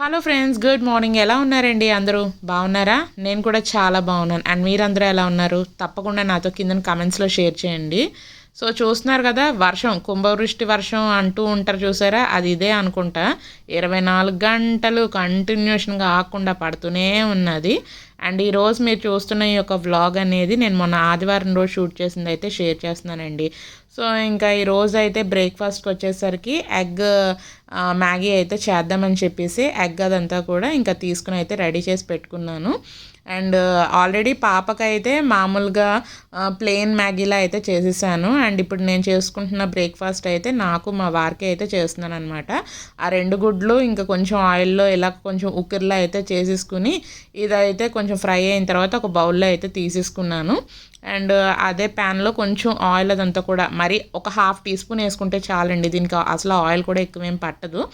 Hello friends good morning ఎలా ఉన్నారండి అందరూ? బాగున్నారా? నేను కూడా చాలా బాగున్నాను. అండ్ మీరందరూ ఎలా ఉన్నారు? తప్పకుండా నాతో కింద కమెంట్స్లో షేర్ చేయండి. సో చూస్తున్నారు కదా వర్షం కుంభవృష్టి వర్షం అంటూ ఉంటారు చూసారా? అది ఇదే అనుకుంటా. ఇరవై నాలుగు గంటలు కంటిన్యూషన్గా ఆకుండా పడుతూనే ఉన్నది. అండ్ ఈరోజు మీరు చూస్తున్న ఈ యొక్క వ్లాగ్ అనేది నేను మొన్న ఆదివారం రోజు షూట్ చేసింది అయితే షేర్ చేస్తున్నానండి. సో ఇంకా ఈ రోజు అయితే బ్రేక్ఫాస్ట్కి వచ్చేసరికి ఎగ్ మ్యాగీ అయితే చేద్దామని చెప్పేసి ఎగ్ అదంతా కూడా ఇంకా తీసుకుని అయితే రెడీ చేసి పెట్టుకున్నాను. అండ్ ఆల్రెడీ పాపకైతే మామూలుగా ప్లెయిన్ మ్యాగీలా అయితే చేసేసాను. అండ్ ఇప్పుడు నేను చేసుకుంటున్న బ్రేక్ఫాస్ట్ అయితే నాకు మా వారికి అయితే చేస్తున్నాను అనమాట ఆ రెండు గుడ్లు ఇంకా కొంచెం ఆయిల్లో ఇలా కొంచెం ఉక్కిర్లా అయితే చేసేసుకుని ఇదైతే కొంచెం ఫ్రై అయిన తర్వాత ఒక బౌల్లో అయితే తీసేసుకున్నాను. అండ్ అదే ప్యాన్లో కొంచెం ఆయిల్ అదంతా కూడా మరి ఒక హాఫ్ టీ స్పూన్ వేసుకుంటే చాలండి. దీనికి అసలు ఆయిల్ కూడా ఎక్కువేం 왔다도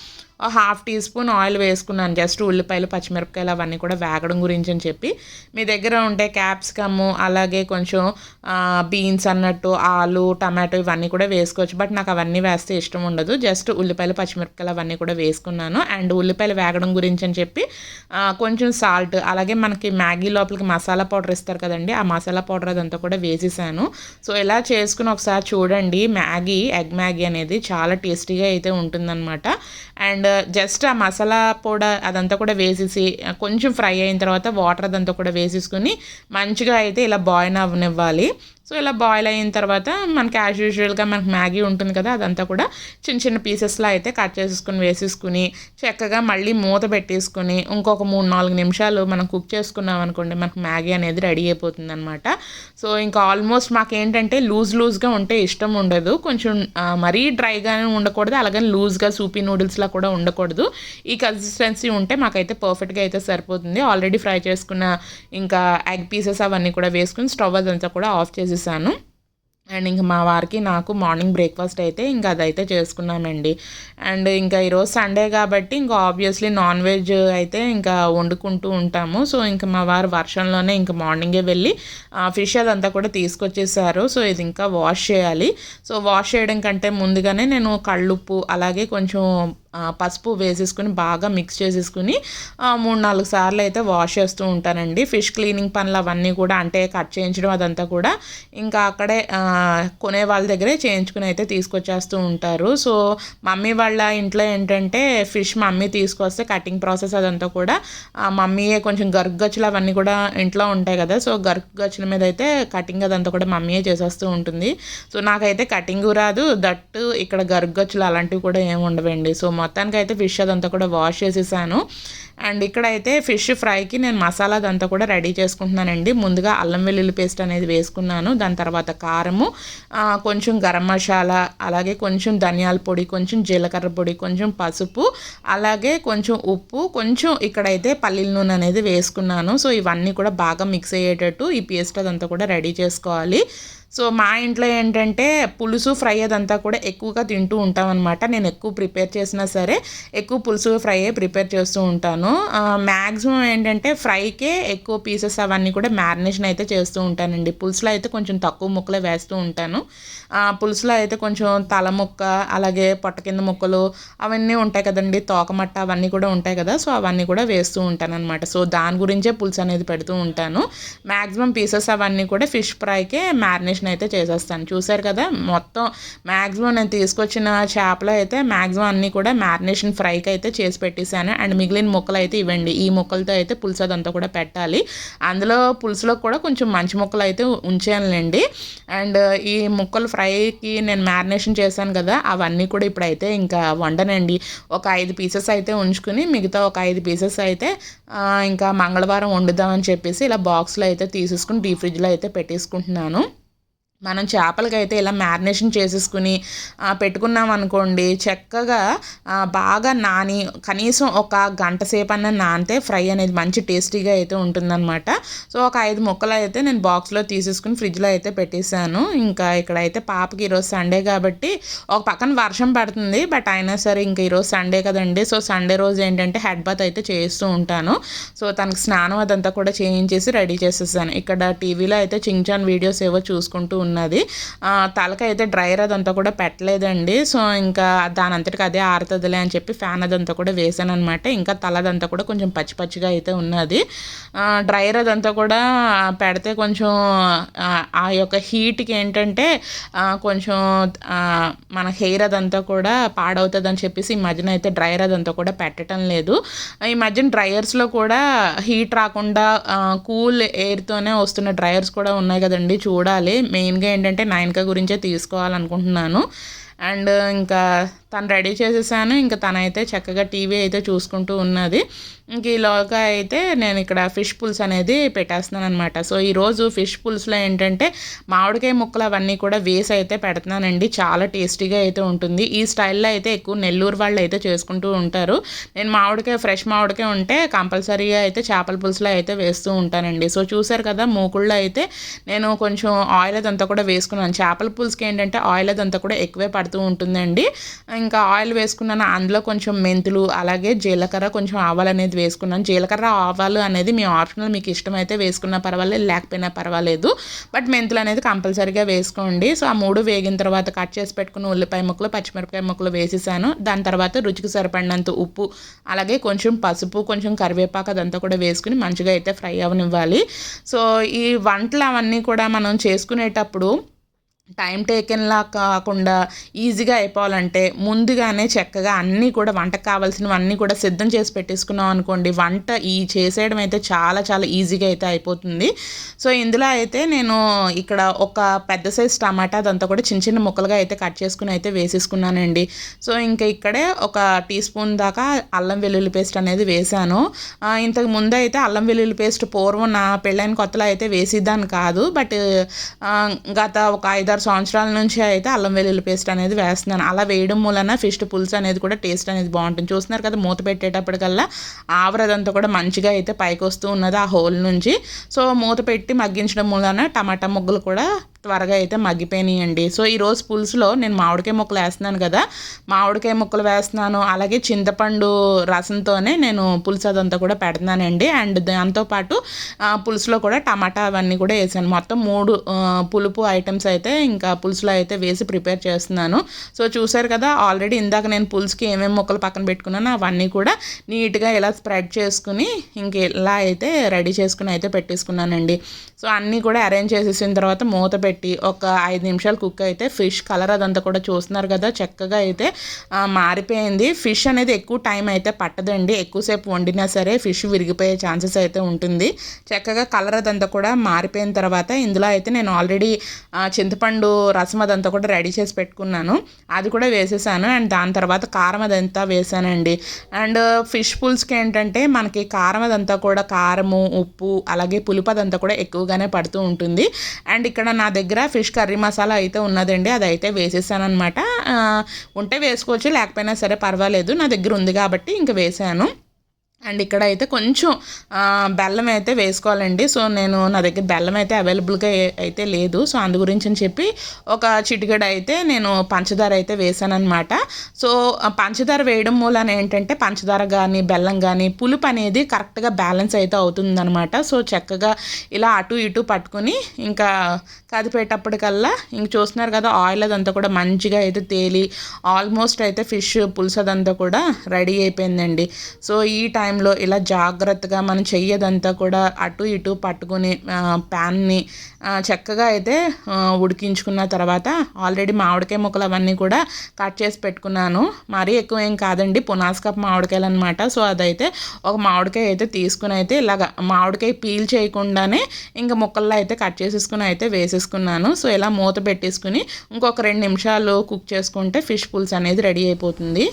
హాఫ్ టీ స్పూన్ ఆయిల్ వేసుకున్నాను. జస్ట్ ఉల్లిపాయలు పచ్చిమిరపకాయలు అవన్నీ కూడా వేగడం గురించి అని చెప్పి. మీ దగ్గర ఉంటే క్యాప్సికమ్ అలాగే కొంచెం బీన్స్ అన్నట్టు ఆలు టమాటో ఇవన్నీ కూడా వేసుకోవచ్చు. బట్ నాకు అవన్నీ వేస్తే ఇష్టం ఉండదు. జస్ట్ ఉల్లిపాయలు పచ్చిమిరపకాయలు అవన్నీ కూడా వేసుకున్నాను. అండ్ ఉల్లిపాయలు వేగడం గురించి అని చెప్పి కొంచెం సాల్ట్ అలాగే మనకి మ్యాగీ లోపలికి మసాలా పౌడర్ ఇస్తారు కదండి ఆ మసాలా పౌడర్ అదంతా కూడా వేసేసాను. సో ఇలా చేసుకుని ఒకసారి చూడండి. మ్యాగీ ఎగ్ మ్యాగీ అనేది చాలా టేస్టీగా అయితే ఉంటుందన్నమాట. అండ్ జస్ట్ ఆ మసాలా పౌడర్ అదంతా కూడా వేసేసి కొంచెం ఫ్రై అయిన తర్వాత వాటర్ అదంతా కూడా వేసేసుకుని మంచిగా అయితే ఇలా బాయిన్ అవ్వనివ్వాలి సో ఇలా బాయిల్ అయిన తర్వాత మనకి యాజ్ యూజువల్గా మనకి మ్యాగీ ఉంటుంది కదా అదంతా కూడా చిన్న చిన్న పీసెస్లో అయితే కట్ చేసేసుకుని వేసేసుకుని చక్కగా మళ్ళీ మూత పెట్టేసుకుని ఇంకొక మూడు నాలుగు నిమిషాలు మనం కుక్ చేసుకున్నాం అనుకోండి మనకు మ్యాగీ అనేది రెడీ అయిపోతుంది అనమాట సో ఇంకా ఆల్మోస్ట్ మాకు ఏంటంటే లూజ్ లూజ్గా ఉంటే ఇష్టం ఉండదు. కొంచెం మరీ డ్రైగానే ఉండకూడదు అలాగే లూజ్గా సూపీ నూడిల్స్లా కూడా ఉండకూడదు. ఈ కన్సిస్టెన్సీ ఉంటే మాకైతే పర్ఫెక్ట్గా అయితే సరిపోతుంది. ఆల్రెడీ ఫ్రై చేసుకున్న ఇంకా ఎగ్ పీసెస్ అవన్నీ కూడా వేసుకుని స్టవ్ అదంతా కూడా ఆఫ్ చేసి చేసేసాను అండ్ ఇంకా మా వారికి నాకు మార్నింగ్ బ్రేక్ఫాస్ట్ అయితే ఇంకా అదైతే చేసుకున్నామండి. అండ్ ఇంకా ఈరోజు సండే కాబట్టి ఇంకా ఆబ్వియస్లీ నాన్ వెజ్ అయితే ఇంకా వండుకుంటూ ఉంటాము. సో ఇంకా మా వారు వర్షంలోనే ఇంకా మార్నింగే వెళ్ళి ఫిష్ అదంతా కూడా తీసుకొచ్చేసారు. సో ఇది ఇంకా వాష్ చేయాలి. సో వాష్ చేయడం కంటే ముందుగానే నేను కళ్ళుప్పు అలాగే కొంచెం పసుపు వేసేసుకుని బాగా మిక్స్ చేసేసుకుని మూడు నాలుగు సార్లు అయితే వాష్ చేస్తూ ఉంటానండి. ఫిష్ క్లీనింగ్ పనులు అవన్నీ కూడా అంటే కట్ చేయించడం అదంతా కూడా ఇంకా అక్కడే కొనే వాళ్ళ దగ్గరే చేయించుకుని అయితే తీసుకొచ్చేస్తూ ఉంటారు. సో మమ్మీ వాళ్ళ ఇంట్లో ఏంటంటే ఫిష్ మమ్మీ తీసుకొస్తే కటింగ్ ప్రాసెస్ అదంతా కూడా మమ్మీయే కొంచెం గచ్చులు అవన్నీ కూడా ఇంట్లో ఉంటాయి కదా సో గచ్చుల మీద అయితే కటింగ్ అదంతా కూడా మమ్మీయే చేసేస్తూ ఉంటుంది. సో నాకైతే కటింగ్ రాదు దట్టు ఇక్కడ గచ్చులు అలాంటివి కూడా ఏమి ఉండవండి. సో మొత్తానికి అయితే ఫిష్ అదంతా కూడా వాష్ చేసేసాను. అండ్ ఇక్కడైతే ఫిష్ ఫ్రైకి నేను మసాలా అదంతా కూడా రెడీ చేసుకుంటున్నానండి. ముందుగా అల్లం వెల్లుల్లి పేస్ట్ అనేది వేసుకున్నాను. దాని తర్వాత కారము కొంచెం గరం మసాలా అలాగే కొంచెం ధనియాల పొడి కొంచెం జీలకర్ర పొడి కొంచెం పసుపు అలాగే కొంచెం ఉప్పు కొంచెం ఇక్కడైతే పల్లీల నూనె అనేది వేసుకున్నాను. సో ఇవన్నీ కూడా బాగా మిక్స్ అయ్యేటట్టు ఈ పేస్ట్ అదంతా కూడా రెడీ చేసుకోవాలి. సో మా ఇంట్లో ఏంటంటే పులుసు ఫ్రై అదంతా కూడా ఎక్కువగా తింటూ ఉంటాం అనమాట నేను ఎక్కువ ప్రిపేర్ చేసినా సరే ఎక్కువ పులుసు ఫ్రై ప్రిపేర్ చేస్తూ ఉంటాను. మ్యాక్సిమం ఏంటంటే ఫ్రైకే ఎక్కువ పీసెస్ అవన్నీ కూడా మ్యారినేషన్ అయితే చేస్తూ ఉంటానండి. పులుసులో అయితే కొంచెం తక్కువ ముక్కలే వేస్తూ ఉంటాను. పులుసులో అయితే కొంచెం తల ముక్క అలాగే పొట్ట కింద ముక్కలు అవన్నీ ఉంటాయి కదండి. తోకమట్ట అవన్నీ కూడా ఉంటాయి కదా సో అవన్నీ కూడా వేస్తూ ఉంటాను అనమాట సో దాని గురించే పులుసు అనేది పెడుతూ ఉంటాను. మ్యాక్సిమం పీసెస్ అవన్నీ కూడా ఫిష్ ఫ్రైకే మ్యారినేషన్ మ్యారినేషన్ అయితే చేసేస్తాను. చూసారు కదా మొత్తం మ్యాక్సిమం నేను తీసుకొచ్చిన చేపలు అయితే మ్యాక్సిమం అన్నీ కూడా మ్యారినేషన్ ఫ్రైకి అయితే చేసి పెట్టేశాను. అండ్ మిగిలిన ముక్కలు అయితే ఇవ్వండి. ఈ ముక్కలతో అయితే పులుసు అదంతా కూడా పెట్టాలి. అందులో పులుసులో కూడా కొంచెం మంచి ముక్కలు అయితే ఉంచానులేండి. అండ్ ఈ ముక్కలు ఫ్రైకి నేను మ్యారినేషన్ చేశాను కదా అవన్నీ కూడా ఇప్పుడైతే ఇంకా వండనండి. ఒక ఐదు పీసెస్ అయితే ఉంచుకుని మిగతా ఒక ఐదు పీసెస్ అయితే ఇంకా మంగళవారం వండుదామని చెప్పేసి ఇలా బాక్స్లో అయితే తీసేసుకుని డీ ఫ్రిడ్జ్లో అయితే పెట్టేసుకుంటున్నాను. మనం చేపలకైతే ఇలా మ్యారినేషన్ చేసేసుకుని పెట్టుకున్నాం అనుకోండి చక్కగా బాగా నాని కనీసం ఒక గంట సేపు అన్న నానితే ఫ్రై అనేది మంచి టేస్టీగా అయితే ఉంటుందన్నమాట. సో ఒక ఐదు ముక్కలు అయితే నేను బాక్స్లో తీసేసుకుని ఫ్రిడ్జ్లో అయితే పెట్టేశాను. ఇంకా ఇక్కడ అయితే పాపకి ఈరోజు సండే కాబట్టి ఒక పక్కన వర్షం పడుతుంది. బట్ అయినా సరే ఇంకా ఈరోజు సండే కదండి. సో సండే రోజు ఏంటంటే హెడ్ బాత్ అయితే చేస్తూ ఉంటాను. సో తనకి స్నానం అదంతా కూడా చేయించేసి రెడీ చేసేసాను. ఇక్కడ టీవీలో అయితే చింగ్చాన్ వీడియోస్ ఏవో చూసుకుంటూ ఉన్నది. ఆ, తలకి అయితే డ్రైయర్ అదంతా కూడా పెట్టలేదండి. సో ఇంకా దాని అంతటికి అదే ఆరుతుందిలే అని చెప్పి ఫ్యాన్ అదంతా కూడా వేసాను అనమాట ఇంకా తలదంతా కూడా కొంచెం పచ్చి పచ్చిగా అయితే ఉన్నది. డ్రైయర్ అదంతా కూడా పెడితే కొంచెం ఆ, యొక్క హీట్కి ఏంటంటే కొంచెం మన హెయిర్ అదంతా కూడా పాడవుతుంది అని చెప్పేసి ఈ మధ్యన అయితే డ్రైయర్ అదంతా కూడా పెట్టడం లేదు. ఈ మధ్యన డ్రైయర్స్లో కూడా హీట్ రాకుండా కూల్ ఎయిర్తోనే వస్తున్న డ్రైయర్స్ కూడా ఉన్నాయి కదండి. చూడాలి. మెయిన్గా ఏంటంటే నైన్కా గురించే తీసుకోవాలనుకుంటున్నాను. అండ్ ఇంకా తను రెడీ చేసేసాను. ఇంకా తనైతే చక్కగా టీవీ అయితే చూసుకుంటూ ఉన్నది. ఇంక ఈలోగా అయితే నేను ఇక్కడ ఫిష్ పుల్స్ అనేది పెట్టేస్తున్నాను అనమాట సో ఈరోజు ఫిష్ పుల్స్లో ఏంటంటే మామిడికాయ ముక్కలు అవన్నీ కూడా వేసి అయితే పెడుతున్నానండి. చాలా టేస్టీగా అయితే ఉంటుంది. ఈ స్టైల్లో అయితే ఎక్కువ నెల్లూరు వాళ్ళు అయితే చేసుకుంటూ ఉంటారు. నేను మామిడికాయ ఫ్రెష్ మామిడికాయ ఉంటే కంపల్సరీగా అయితే చేపల పులుసులో అయితే వేస్తూ ఉంటానండి. సో చూసారు కదా మూకుళ్ళు అయితే నేను కొంచెం ఆయిల్ అదంతా కూడా వేసుకున్నాను. చేపల పులుసుకి ఏంటంటే ఆయిల్ అదంతా కూడా ఎక్కువే పడుతూ ఉంటుందండి. ఇంకా ఆయిల్ వేసుకున్నాను. అందులో కొంచెం మెంతులు అలాగే జీలకర్ర కొంచెం ఆవాలు అనేది వేసుకున్నాను. జీలకర్ర ఆవాలు అనేది మీ ఆప్షనల్ మీకు ఇష్టమైతే వేసుకున్నా పర్వాలేదు లేకపోయినా పర్వాలేదు. బట్ మెంతులు అనేది కంపల్సరీగా వేసుకోండి. సో ఆ మూడు వేగిన తర్వాత కట్ చేసి పెట్టుకున్న ఉల్లిపాయ ముక్కలు పచ్చిమిరపకాయ ముక్కలు వేసేసాను. దాని తర్వాత రుచికి సరిపడినంత ఉప్పు అలాగే కొంచెం పసుపు కొంచెం కరివేపాకు అదంతా కూడా వేసుకుని మంచిగా అయితే ఫ్రై అవనివ్వాలి. సో ఈ వంటలు అవన్నీ కూడా మనం చేసుకునేటప్పుడు టైం టేకెన్లా కాకుండా ఈజీగా అయిపోవాలంటే ముందుగానే చక్కగా అన్నీ కూడా వంటకు కావాల్సినవన్నీ కూడా సిద్ధం చేసి పెట్టేసుకున్నాం అనుకోండి వంట ఈ చేసేయడం అయితే చాలా చాలా ఈజీగా అయితే అయిపోతుంది. సో ఇందులో అయితే నేను ఇక్కడ ఒక పెద్ద సైజ్ టమాటా అదంతా కూడా చిన్న చిన్న ముక్కలుగా అయితే కట్ చేసుకుని అయితే వేసేసుకున్నానండి. సో ఇంకా ఇక్కడే ఒక టీ స్పూన్ దాకా అల్లం వెల్లుల్లి పేస్ట్ అనేది వేశాను. ఇంతకు ముందు అయితే అల్లం వెల్లుల్లి పేస్ట్ పూర్వం నా పెళ్ళైన కొత్తలో అయితే వేసిద్దాను కాదు. బట్ గత ఒక ఐదు ఐదారు సంవత్సరాల నుంచి అయితే అల్లం వెల్లుల్లి పేస్ట్ అనేది వేస్తున్నాను. అలా వేయడం మూలన ఫిష్ పులుసు అనేది కూడా టేస్ట్ అనేది బాగుంటుంది. చూస్తున్నారు కదా మూత పెట్టేటప్పటికల్లా ఆవరదంతా కూడా మంచిగా అయితే పైకి వస్తూ ఉన్నది ఆ హోల్ నుంచి. సో మూత పెట్టి మగ్గించడం మూలన టమాటా ముగ్గులు కూడా త్వరగా అయితే మగ్గిపోయినాయండి. సో ఈరోజు పులుసులో నేను మామిడికాయ ముక్కలు వేస్తున్నాను కదా మామిడికాయ ముక్కలు వేస్తున్నాను. అలాగే చింతపండు రసంతోనే నేను పులుసు అదంతా కూడా పెడుతున్నానండి. అండ్ దాంతోపాటు పులుసులో కూడా టమాటా అవన్నీ కూడా వేసాను. మొత్తం మూడు పులుపు ఐటమ్స్ అయితే ఇంకా పులుసులో అయితే వేసి ప్రిపేర్ చేస్తున్నాను. సో చూసారు కదా ఆల్రెడీ ఇందాక నేను పులుసుకి ఏమేమి ముక్కలు పక్కన పెట్టుకున్నానో అవన్నీ కూడా నీట్గా ఇలా స్ప్రెడ్ చేసుకుని ఇంక ఇలా అయితే రెడీ చేసుకుని అయితే పెట్టేసుకున్నానండి. సో అన్నీ కూడా అరేంజ్ చేసేసిన తర్వాత మూత పెట్టి పెట్టి ఒక ఐదు నిమిషాలు కుక్ అయితే ఫిష్ కలర్ అదంతా కూడా చూస్తున్నారు కదా చక్కగా అయితే మారిపోయింది. ఫిష్ అనేది ఎక్కువ టైం అయితే పట్టదండి. ఎక్కువసేపు వండినా సరే ఫిష్ విరిగిపోయే ఛాన్సెస్ అయితే ఉంటుంది. చక్కగా కలర్ అదంతా కూడా మారిపోయిన తర్వాత ఇందులో అయితే నేను ఆల్రెడీ చింతపండు రసం అదంతా కూడా రెడీ చేసి పెట్టుకున్నాను. అది కూడా వేసేసాను. అండ్ దాని తర్వాత కారం అదంతా వేసానండి. అండ్ ఫిష్ పుల్స్కి ఏంటంటే మనకి కారం అదంతా కూడా కారము ఉప్పు అలాగే పులుపు అదంతా కూడా ఎక్కువగానే పడుతూ ఉంటుంది. అండ్ ఇక్కడ నా దగ్గర దగ్గర ఫిష్ కర్రీ మసాలా అయితే ఉన్నదండి అది అయితే వేసేసాను అనమాట ఉంటే వేసుకోవచ్చు లేకపోయినా సరే పర్వాలేదు నా దగ్గర ఉంది కాబట్టి ఇంక వేసాను. అండ్ ఇక్కడ అయితే కొంచెం బెల్లం అయితే వేసుకోవాలండి. సో నేను నా దగ్గర బెల్లం అయితే అవైలబుల్గా అయితే లేదు. సో అందు గురించి అని చెప్పి ఒక చిటికెడు అయితే నేను పంచదార అయితే వేసానమాట సో పంచదార వేయడం మూలన ఏంటంటే పంచదార కానీ బెల్లం కానీ పులుపు అనేది కరెక్ట్గా బ్యాలెన్స్ అయితే అవుతుందన్నమాట. సో చక్కగా ఇలా అటు ఇటు పట్టుకుని ఇంకా కదిపేటప్పటికల్లా ఇంక చూస్తున్నారు కదా ఆయిల్ అదంతా కూడా మంచిగా అయితే తేలి ఆల్మోస్ట్ అయితే ఫిష్ పులుసు అదంతా కూడా రెడీ అయిపోయిందండి. సో ఈ టైం టైంలో ఇలా జాగ్రత్తగా మనం చెయ్యదంతా కూడా అటు ఇటు పట్టుకుని ప్యాన్ని చక్కగా అయితే ఉడికించుకున్న తర్వాత ఆల్రెడీ మామిడికాయ ముక్కలు అవన్నీ కూడా కట్ చేసి పెట్టుకున్నాను. మరీ ఎక్కువ ఏం కాదండి పునాస్కప్ మామిడికాయలు అనమాట సో అదైతే ఒక మామిడికాయ అయితే తీసుకుని అయితే ఇలాగ మామిడికాయ పీల్ చేయకుండానే ఇంకా ముక్కల్లో అయితే కట్ చేసేసుకుని అయితే వేసేసుకున్నాను. సో ఇలా మూత పెట్టేసుకుని ఇంకొక రెండు నిమిషాలు కుక్ చేసుకుంటే ఫిష్ పుల్స్ అనేది రెడీ అయిపోతుంది.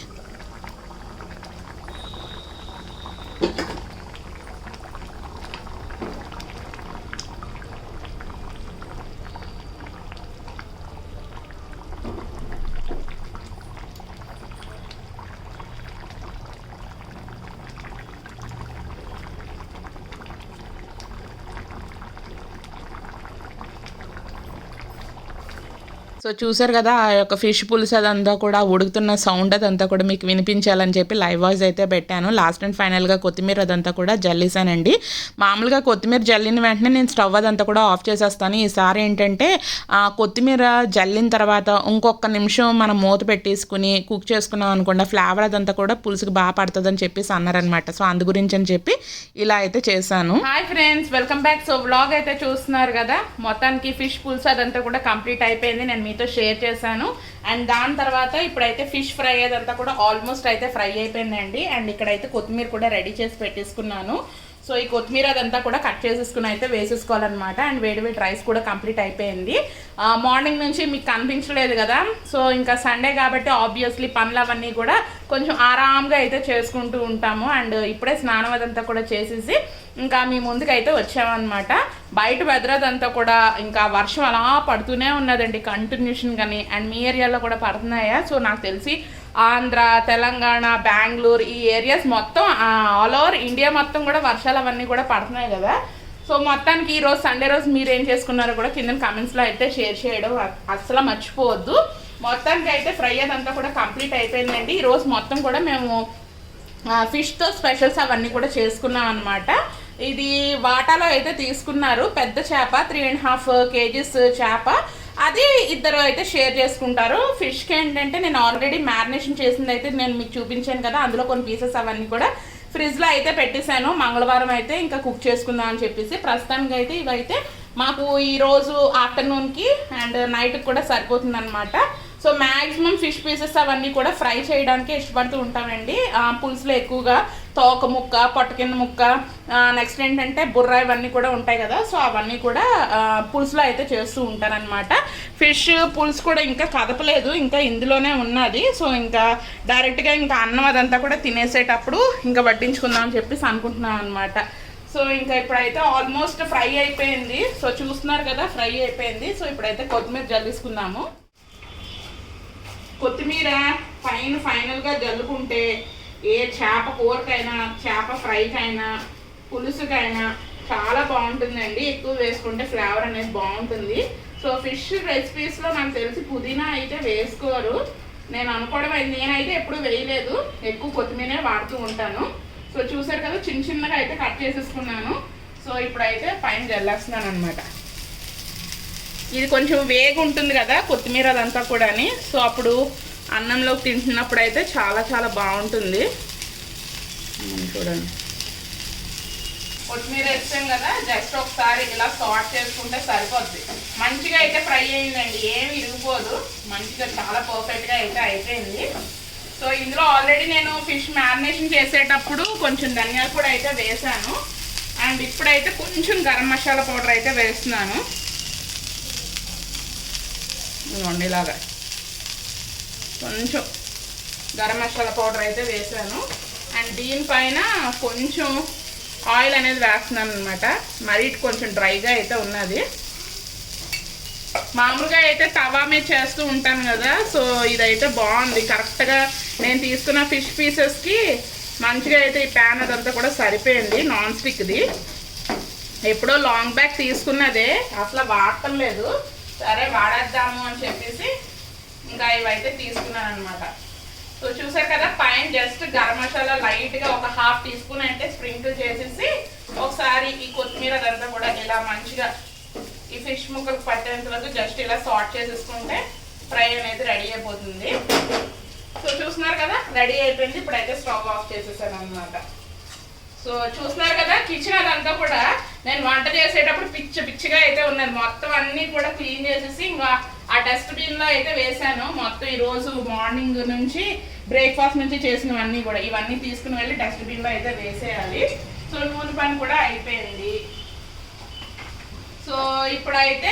సో చూసారు కదా ఆ యొక్క ఫిష్ పులుసు అదంతా కూడా ఉడుకుతున్న సౌండ్ అదంతా కూడా మీకు వినిపించాలని చెప్పి లైవ్ వాయిస్ అయితే పెట్టాను. లాస్ట్ అండ్ ఫైనల్గా కొత్తిమీర అదంతా కూడా జల్లేసానండి. మామూలుగా కొత్తిమీర జల్లిన వెంటనే నేను స్టవ్ అదంతా కూడా ఆఫ్ చేసేస్తాను. ఈసారి ఏంటంటే కొత్తిమీర జల్లిన తర్వాత ఇంకొక నిమిషం మనం మూత పెట్టేసుకుని కుక్ చేసుకున్నాం అనుకోండి ఫ్లేవర్ అదంతా కూడా పులుసుకి బాగా పడుతుందని చెప్పేసి అన్నారనమాట సో అందు గురించి అని చెప్పి ఇలా అయితే చేశాను. Hi friends welcome back so vlog అయితే చూస్తున్నారు కదా మొత్తానికి ఫిష్ పులుసు అదంతా కూడా కంప్లీట్ అయిపోయింది. నేను మీతో షేర్ చేశాను. అండ్ దాని తర్వాత ఇప్పుడైతే ఫిష్ ఫ్రై అదంతా కూడా ఆల్మోస్ట్ అయితే ఫ్రై అయిపోయిందండి. అండ్ ఇక్కడైతే కొత్తిమీర కూడా రెడీ చేసి పెట్టేసుకున్నాను. సో ఈ కొత్తిమీర అదంతా కూడా కట్ చేసేసుకుని అయితే వేసేసుకోవాలన్నమాట. అండ్ వేడి వేడి రైస్ కూడా కంప్లీట్ అయిపోయింది. మార్నింగ్ నుంచి మీకు కనిపించలేదు కదా? సో ఇంకా సండే కాబట్టి ఆబ్వియస్లీ పనులు అవన్నీ కూడా కొంచెం ఆరామ్గా అయితే చేసుకుంటూ ఉంటాము. అండ్ ఇప్పుడే స్నానం అదంతా కూడా చేసేసి ఇంకా మీ ముందుకు అయితే వచ్చామన్నమాట. బయట వెదర్ అంతా కూడా ఇంకా వర్షం అలా పడుతూనే ఉన్నదండి కంటిన్యూషన్ కానీ అండ్ మీ ఏరియాలో కూడా పడుతున్నాయా? సో నాకు తెలిసి ఆంధ్ర తెలంగాణ బెంగళూరు ఈ ఏరియాస్ మొత్తం ఆల్ ఓవర్ ఇండియా మొత్తం కూడా వర్షాలు అవన్నీ కూడా పడుతున్నాయి కదా. సో మొత్తానికి ఈరోజు సండే రోజు మీరు ఏం చేసుకున్నారో కూడా కింద కమెంట్స్లో అయితే షేర్ చేయడం అస్సలు మర్చిపోవద్దు. మొత్తానికి అయితే ఫ్రై అదంతా కూడా కంప్లీట్ అయిపోయిందండి. ఈరోజు మొత్తం కూడా మేము ఫిష్తో స్పెషల్స్ అవన్నీ కూడా చేసుకున్నాం అనమాట ఇది వాటాలో అయితే తీసుకున్నారు. పెద్ద చేప త్రీ అండ్ హాఫ్ కేజీస్ చేప. అది ఇద్దరు అయితే షేర్ చేసుకుంటారు. ఫిష్కి ఏంటంటే నేను ఆల్రెడీ మ్యారినేషన్ చేసింది అయితే నేను మీకు చూపించాను కదా అందులో కొన్ని పీసెస్ అవన్నీ కూడా ఫ్రిడ్జ్లో అయితే పెట్టేశాను. మంగళవారం అయితే ఇంకా కుక్ చేసుకుందాం అని చెప్పేసి ప్రస్తుతానికి అయితే ఇవైతే మాకు ఈరోజు ఆఫ్టర్నూన్కి అండ్ నైట్కి కూడా సరిపోతుంది అనమాట సో మ్యాక్సిమం ఫిష్ పీసెస్ అవన్నీ కూడా ఫ్రై చేయడానికి ఇష్టపడుతూ ఉంటామండి. పులుసులో ఎక్కువగా తోక ముక్క పొట్ట ముక్క నెక్స్ట్ ఏంటంటే బుర్ర ఇవన్నీ కూడా ఉంటాయి కదా. సో అవన్నీ కూడా పులుసులో అయితే చేస్తూ ఉంటారనమాట ఫిష్ పులుసు కూడా ఇంకా కదపలేదు. ఇంకా ఇందులోనే ఉన్నది. సో ఇంకా డైరెక్ట్గా ఇంకా అన్నం అదంతా కూడా తినేసేటప్పుడు ఇంకా వడ్డించుకుందాం అని చెప్పేసి అనుకుంటున్నాను అనమాట సో ఇంకా ఇప్పుడైతే ఆల్మోస్ట్ ఫ్రై అయిపోయింది. సో చూస్తున్నారు కదా ఫ్రై అయిపోయింది. సో ఇప్పుడైతే కొత్తిమీర జల్లుసుకున్నాము కొత్తిమీర ఫైన్ ఫైనల్గా జల్లుకుంటే ఏ చేప కూరకైనా చేప ఫ్రైకైనా పులుసుకైనా చాలా బాగుంటుందండి. ఎక్కువ వేసుకుంటే ఫ్లేవర్ అనేది బాగుంటుంది. సో ఫిష్ రెసిపీస్లో నాకు తెలిసి పుదీనా అయితే వేసుకోరు. నేను అనుకోవడం నేనైతే ఎప్పుడు వేయలేదు. ఎక్కువ కొత్తిమీరే వాడుతూ ఉంటాను. సో చూసారు కదా చిన్న చిన్నగా అయితే కట్ చేసేసుకున్నాను. సో ఇప్పుడైతే పైన జల్లేస్తున్నాను అనమాట ఇది కొంచెం వేగు ఉంటుంది కదా కొత్తిమీర అదంతా కూడా సో అప్పుడు అన్నంలోకి తింటున్నప్పుడు అయితే చాలా చాలా బాగుంటుంది. చూడండి. కొత్తిమీర వేస్తాం కదా జస్ట్ ఒకసారి ఇలా సాట్ చేసుకుంటే సరిపోద్ది. మంచిగా అయితే ఫ్రై అయిందండి ఏమి ఇరిగిపోదు. మంచిగా చాలా పర్ఫెక్ట్గా అయితే అయిపోయింది. సో ఇందులో ఆల్రెడీ నేను ఫిష్ మ్యారినేషన్ చేసేటప్పుడు కొంచెం ధనియాలు కూడా అయితే వేసాను. అండ్ ఇప్పుడైతే కొంచెం గరం మసాలా పౌడర్ అయితే వేస్తున్నాను. ఇవ్వండి ఇలాగా. కొంచెం గరం మసాలా పౌడర్ అయితే వేసాను. అండ్ దీనిపైన కొంచెం ఆయిల్ అనేది వేస్తున్నాను అనమాట మరీ కొంచెం డ్రైగా అయితే ఉన్నది. మామూలుగా అయితే తవా మీద చేస్తూ ఉంటాను కదా సో ఇదైతే బాగుంది. కరెక్ట్గా నేను తీసుకున్న ఫిష్ పీసెస్కి మంచిగా అయితే ఈ ప్యాన్ అదంతా కూడా సరిపోయింది నాన్ స్టిక్ది. ఎప్పుడో లాంగ్ బ్యాగ్ తీసుకున్నదే అసలు వాడటం లేదు. సరే వాడేద్దాము అని చెప్పేసి ఇంకా ఇవైతే తీసుకున్నాను అనమాట సో చూసారు కదా పైన జస్ట్ గరం మసాలా లైట్గా ఒక హాఫ్ టీ స్పూన్ అంటే స్ప్రింకిల్ చేసేసి ఒకసారి ఈ కొత్తిమీర అదంతా కూడా ఇలా మంచిగా ఫిష్ ముక్కలు పట్టేంత వరకు జస్ట్ ఇలా సార్ట్ చేసేసుకుంటే ఫ్రై అనేది రెడీ అయిపోతుంది. సో చూస్తున్నారు కదా రెడీ అయిపోయింది. ఇప్పుడైతే స్టవ్ ఆఫ్ చేసేసాను అనమాట సో చూస్తున్నారు కదా కిచెన్ అదంతా కూడా నేను వంట చేసేటప్పుడు పిచ్చి పిచ్చిగా అయితే ఉన్నది. మొత్తం అన్నీ కూడా క్లీన్ చేసేసి ఇంకా ఆ డస్ట్బిన్లో అయితే వేసాను. మొత్తం ఈరోజు మార్నింగ్ నుంచి బ్రేక్ఫాస్ట్ నుంచి చేసినవన్నీ కూడా. ఇవన్నీ తీసుకుని వెళ్ళి డస్ట్బిన్లో అయితే వేసేయాలి. సో నూనె పని కూడా అయిపోయింది. సో ఇప్పుడైతే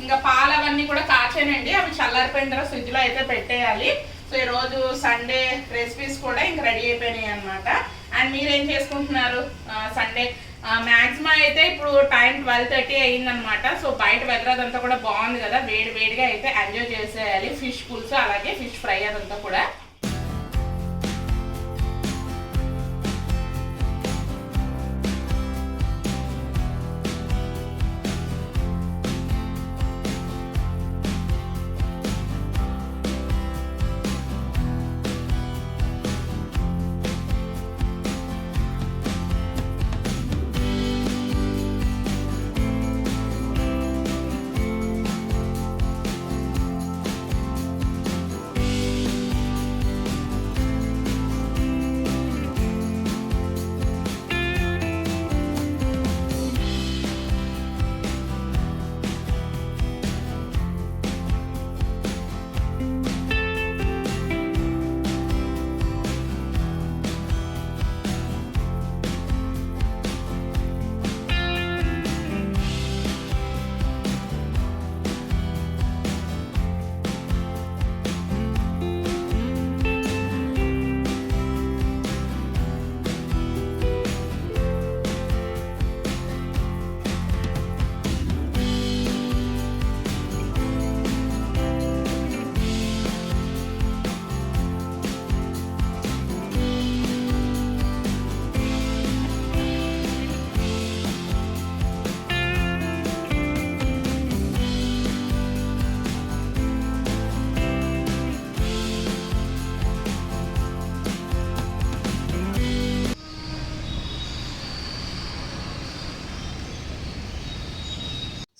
ఇంకా పాలు అవన్నీ కూడా కాచానండి. అవి చల్లారిపోయిన తర్వాత ఫ్రిడ్జ్లో అయితే పెట్టేయాలి. సో ఈరోజు సండే రెసిపీస్ కూడా ఇంకా రెడీ అయిపోయినాయి అనమాట అండ్ మీరేం చేసుకుంటున్నారు? సండే. మ్యాక్సిమం అయితే ఇప్పుడు టైం ట్వెల్వ్ థర్టీ అయిందనమాట సో బయట వెదర్ అదంతా కూడా బాగుంది కదా. వేడి వేడిగా అయితే ఎంజాయ్ చేసేయాలి. ఫిష్ పులుసు అలాగే ఫిష్ ఫ్రై అదంతా కూడా.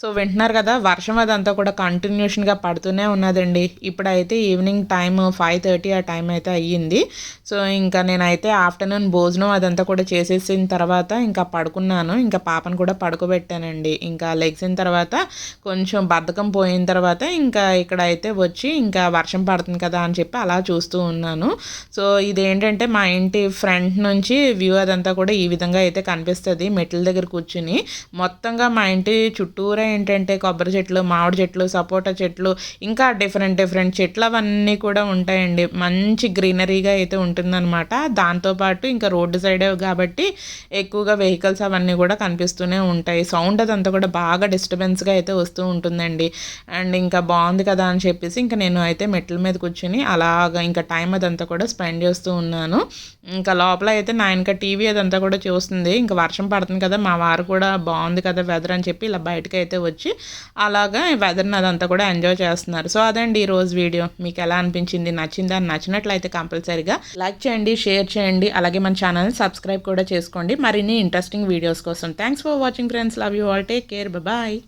సో వింటున్నారు కదా వర్షం అదంతా కూడా కంటిన్యూషన్గా పడుతూనే ఉన్నదండి. ఇప్పుడైతే ఈవినింగ్ టైం ఫైవ్ థర్టీ ఆ టైం అయితే అయ్యింది. సో ఇంకా నేనైతే ఆఫ్టర్నూన్ భోజనం అదంతా కూడా చేసేసిన తర్వాత ఇంకా పడుకున్నాను. ఇంకా పాపను కూడా పడుకోబెట్టానండి. ఇంకా లెగ్సిన తర్వాత కొంచెం బద్ధకం పోయిన తర్వాత ఇంకా ఇక్కడ అయితే వచ్చి ఇంకా వర్షం పడుతుంది కదా అని చెప్పి అలా చూస్తూ ఉన్నాను. సో ఇదేంటంటే మా ఇంటి ఫ్రంట్ నుంచి వ్యూ అదంతా కూడా ఈ విధంగా అయితే కనిపిస్తుంది. మెట్ల దగ్గర కూర్చుని. మొత్తంగా మా ఇంటి చుట్టూరా ఏంటంటే కొబ్బరి చెట్లు మామిడి చెట్లు సపోటా చెట్లు ఇంకా డిఫరెంట్ డిఫరెంట్ చెట్లు అవన్నీ కూడా ఉంటాయండి. మంచి గ్రీనరీగా అయితే ఉంటుందన్నమాట. దాంతోపాటు ఇంకా రోడ్డు సైడే కాబట్టి ఎక్కువగా వెహికల్స్ అవన్నీ కూడా కనిపిస్తూనే ఉంటాయి. సౌండ్ అదంతా కూడా బాగా డిస్టర్బెన్స్గా అయితే వస్తూ ఉంటుందండి. అండ్ ఇంకా బాగుంది కదా అని చెప్పేసి ఇంకా నేను అయితే మెట్ల మీద కూర్చుని అలాగా ఇంకా టైం అదంతా కూడా స్పెండ్ చేస్తూ ఉన్నాను. ఇంకా లోపల అయితే నా ఇంకా టీవీ అదంతా కూడా చూస్తుంది. ఇంకా వర్షం పడుతుంది కదా మా వారు కూడా బాగుంది కదా వెదర్ అని చెప్పి ఇలా బయటకు అయితే వచ్చి అలాగా వెదర్ని అదంతా కూడా ఎంజాయ్ చేస్తున్నారు. సో అదండి ఈ రోజు వీడియో. మీకు ఎలా అనిపించింది? నచ్చిందా? నచ్చినట్లయితే కంపల్సరీగా లైక్ చేయండి షేర్ చేయండి. అలాగే మన ఛానల్ని సబ్స్క్రైబ్ కూడా చేసుకోండి. మరిన్ని ఇంట్రెస్టింగ్ వీడియోస్ కోసం. Thanks for watching friends love you all take care bye